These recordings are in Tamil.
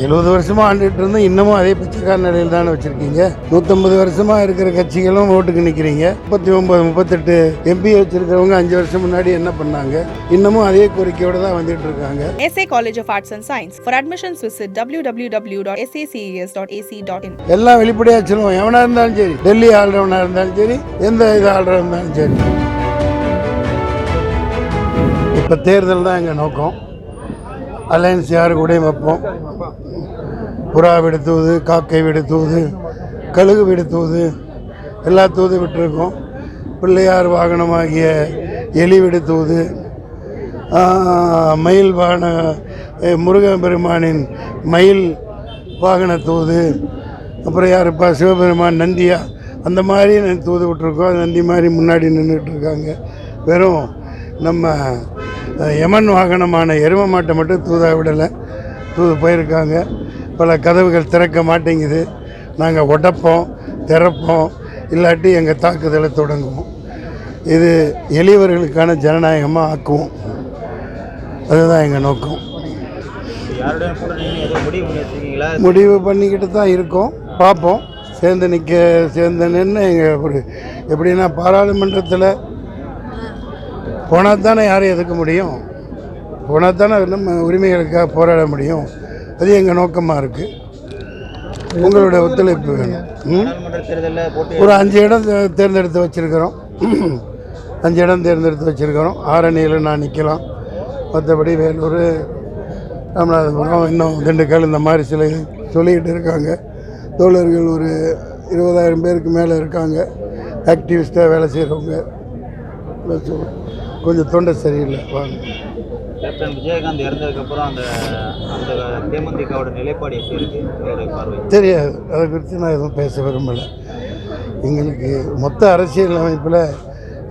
எழுபது வருஷமா ஆண்டுட்டு இருந்தும். இன்னமும் அதே பிச்சைக்கார நிலையில் தானே வச்சிருக்கீங்க. நூற்றம்பது வருஷமா இருக்கிற கட்சிகளும் ஓட்டுக்கு நிற்கிறீங்க முப்பத்தி ஒன்பது முப்பத்தெட்டு எம்பி வச்சிருக்கிறவங்க அஞ்சு வருஷம் முன்னாடி என்ன பண்ணாங்க? இன்னமும் அதே கோரிக்கையோட தான் வந்துட்டு இருக்காங்க. SA College of Arts and Science. For admissions, visit www.saces.ac.in. எல்லாம் வெளிப்படையாக சொல்லுவோம். எவனா இருந்தாலும் சரி. டெல்லி ஆள்றவனா இருந்தாலும் சரி. எந்த இது ஆள்றவனா இருந்தாலும் சரி. இப்போ தேர்தல் தான் எங்கள் நோக்கம். அலையன்ஸ் யார் கூடயும் வைப்போம். புறா விடுத்துவது காக்கை விடுத்துவது கழுகு விடுத்துவது எல்லா தூது விட்டுருக்கோம். பிள்ளையார் வாகனமாகிய எலி விடுத்துவது தூது மயில் வாகன முருகன் பெருமானின் மயில் வாகன தூது அப்புறம் யாருப்பா சிவபெருமான் நந்தியா அந்த மாதிரி தூது விட்டுருக்கோம். நந்தி மாதிரி முன்னாடி நின்றுட்டு இருக்காங்க. வெறும் நம்ம யமன் வாகனமான எரும மாட்டை மட்டும் தூதாக விடலை. தூது போயிருக்காங்க. பல கதவுகள் திறக்க மாட்டேங்குது. நாங்கள் உடைப்போம் திறப்போம். இல்லாட்டி எங்கள் தாக்குதலை தொடங்குவோம். இது எளியவர்களுக்கான ஜனநாயகமாக ஆக்குவோம். அதுதான் எங்கள் நோக்கம். முடிவு பண்ணிக்கிட்டு தான் இருக்கோம். பார்ப்போம். சேர்ந்து நிற்க சேர்ந்து நின்று எங்கள் ஒரு எப்படின்னா பாராளுமன்றத்தில் போனால் தானே யாரும் எதுக்க முடியும்? போனால் தானே நம்ம உரிமைகளுக்காக போராட முடியும்? அது எங்கள் நோக்கமாக இருக்குது உங்களுடைய ஒத்துழைப்பு வேணும். ம்? ஒரு அஞ்சு இடம் தேர்ந்தெடுத்து வச்சுருக்கிறோம். அஞ்சு இடம் தேர்ந்தெடுத்து வச்சுருக்கிறோம். ஆரணியில் நான் நிற்கலாம் மற்றபடி வேலூர் ராமநாதபுரம் இன்னும் திண்டுக்கல் இந்த மாதிரி சில சொல்லிக்கிட்டு இருக்காங்க. தோழர்கள் ஒரு இருபதாயிரம் பேருக்கு மேலே இருக்காங்க. ஆக்டிவிஸ்ட்டாக வேலை செய்கிறவங்க கொஞ்சம் தொண்டை சரியில்லை. வாங்க. கேப்டன் விஜயகாந்த் இறந்ததுக்கப்புறம் அந்த அந்த தேமுதிகவோட நிலைப்பாடு எப்படி இருக்கு? உங்களுடைய பார்வை. தெரியாது. அதை குறித்து நான் எதுவும் பேச விரும்பலை. எங்களுக்கு மொத்த அரசியல் அமைப்பில்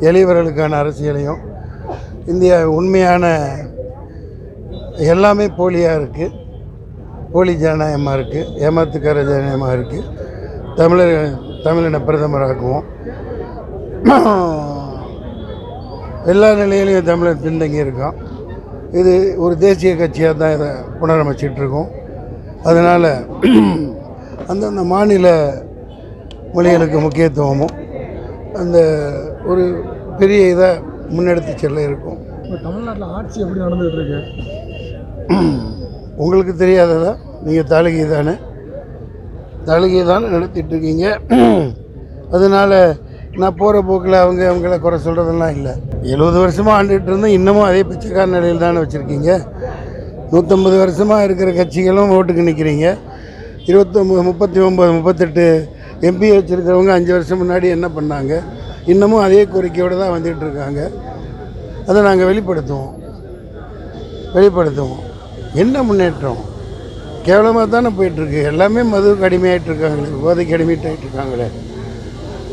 எளியவர்களுக்கான அரசியலையும் இந்தியா உண்மையான எல்லாமே போலியாக இருக்குது போலி ஜனநாயகமாக இருக்குது ஏமாத்துக்கார ஜனநாயகமாக இருக்குது தமிழர் தமிழின பிரதமராக்குவோம். எல்லா நிலையிலையும் தமிழர் பின்தங்கி இருக்கான் இது ஒரு தேசிய கட்சியாக தான் இதை புனரமைச்சிட்டு இருக்கோம் அதனால் அந்தந்த மாநில மொழிகளுக்கு முக்கியத்துவமும் அந்த ஒரு பெரிய இதை முன்னெடுத்து செல்ல இருக்கும். இப்போ தமிழ்நாட்டில் ஆட்சி எப்படி நடந்துகிட்டு இருக்கு உங்களுக்கு தெரியாததா? நீங்கள் தாளிகை தானே? தாளிகை தானே நடத்திட்டு இருக்கீங்க அதனால் நான் போகிற போக்கில் அவங்க அவங்கள குறை சொல்கிறதெல்லாம் இல்லை. எழுபது வருஷமாக ஆண்டுகிட்டு இருந்தோம். இன்னமும் அதே பிச்சைக்கார நிலையில் தானே வச்சுருக்கீங்க. நூற்றம்பது வருஷமாக இருக்கிற கட்சிகளும் ஓட்டுக்கு நிற்கிறீங்க இருபத்தொம்பது முப்பத்தி ஒம்பது முப்பத்தெட்டு எம்பி வச்சுருக்கிறவங்க அஞ்சு வருஷம் முன்னாடி என்ன பண்ணாங்க? இன்னமும் அதே கோரிக்கையோடு தான் வந்துட்டு இருக்காங்க. அதை நாங்கள் வெளிப்படுத்துவோம். வெளிப்படுத்துவோம். என்ன முன்னேற்றம்? கேவலமாக தானே போயிட்டுருக்கு எல்லாமே மது கடுமையாகிட்டு இருக்காங்களே. போதைக்கு அடிமையாயிட்டு இருக்காங்களே.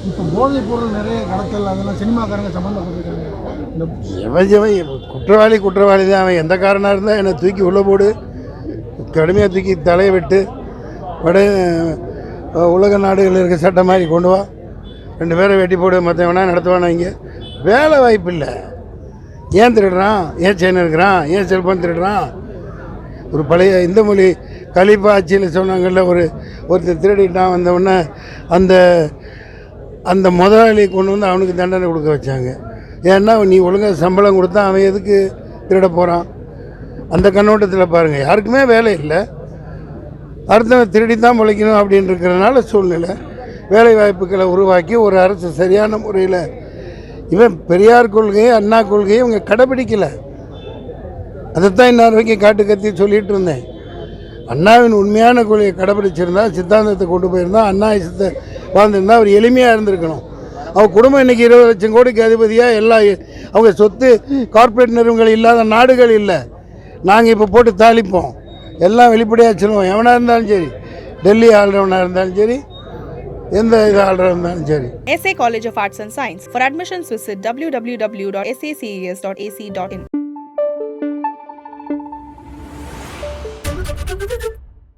இப்போ போதைப் பொருள் நிறைய கடத்தல் அதெல்லாம் சினிமாக்காரங்க சம்மந்தப்பட்டிருக்காங்க. இந்த எவன் எவன் குற்றவாளி குற்றவாளி தான். அவன் எந்த காரணம் இருந்தால் என்னை தூக்கி உள்ளே போடு. கடுமையாக தூக்கி தலையை விட்டு. வட உலக நாடுகளில் இருக்க சட்டம் மாதிரி கொண்டு வா. ரெண்டு பேரை வெட்டி போடு மற்றவனா நடத்துவானா இங்கே? வேலை வாய்ப்பு இல்லை. ஏன் திருடுறான்? ஏன் செயின் இருக்கிறான்? ஏன் செல்ஃபோன் திருடுறான்? ஒரு பழைய இந்த மொழி கலிப்பா ஆட்சியில் சொன்னாங்கல்ல ஒரு ஒருத்தர் திருடிட்டான் வந்தவுடனே அந்த அந்த முதலாளியை கொண்டு வந்து அவனுக்கு தண்டனை கொடுக்க வச்சாங்க. ஏன்னா நீ ஒழுங்காக சம்பளம் கொடுத்தா அவன் எதுக்கு திருட போகிறான் அந்த கண்ணோட்டத்தில் பாருங்கள் யாருக்குமே வேலை இல்லை. அடுத்தவன் திருடி தான் முளைக்கணும் அப்படின்னு சூழ்நிலை. வேலை வாய்ப்புகளை உருவாக்கி ஒரு அரசு சரியான முறையில் இவன் பெரியார் கொள்கையை அண்ணா கொள்கையை இவங்க கடைபிடிக்கலை. அதைத்தான் இன்னொரு வரைக்கும் காட்டு கத்தி சொல்லிகிட்டு இருந்தேன். அண்ணாவின் உண்மையான கொள்கையை கடைபிடிச்சிருந்தா சித்தாந்தத்தை கொண்டு போயிருந்தா அண்ணா சித்த வாழ்ந்திருந்தா அவர் எளிமையாக இருந்திருக்கணும். அவங்க குடும்பம் இன்னைக்கு இருபது லட்சம் கோடிக்கு அதிபதியாக எல்லா அவங்க சொத்து கார்ப்பரேட் நிறுவனங்கள் இல்லாத நாடுகள் இல்லை. நாங்கள் இப்போ போட்டு தாளிப்போம். எல்லாம் வெளிப்படையாக சொல்லுவோம். எவனாக இருந்தாலும் சரி டெல்லி ஆள்றவனாக இருந்தாலும் சரி எந்த இது ஆள்றவனாக இருந்தாலும் சரி. SA College W W dot SACS dot AC dot in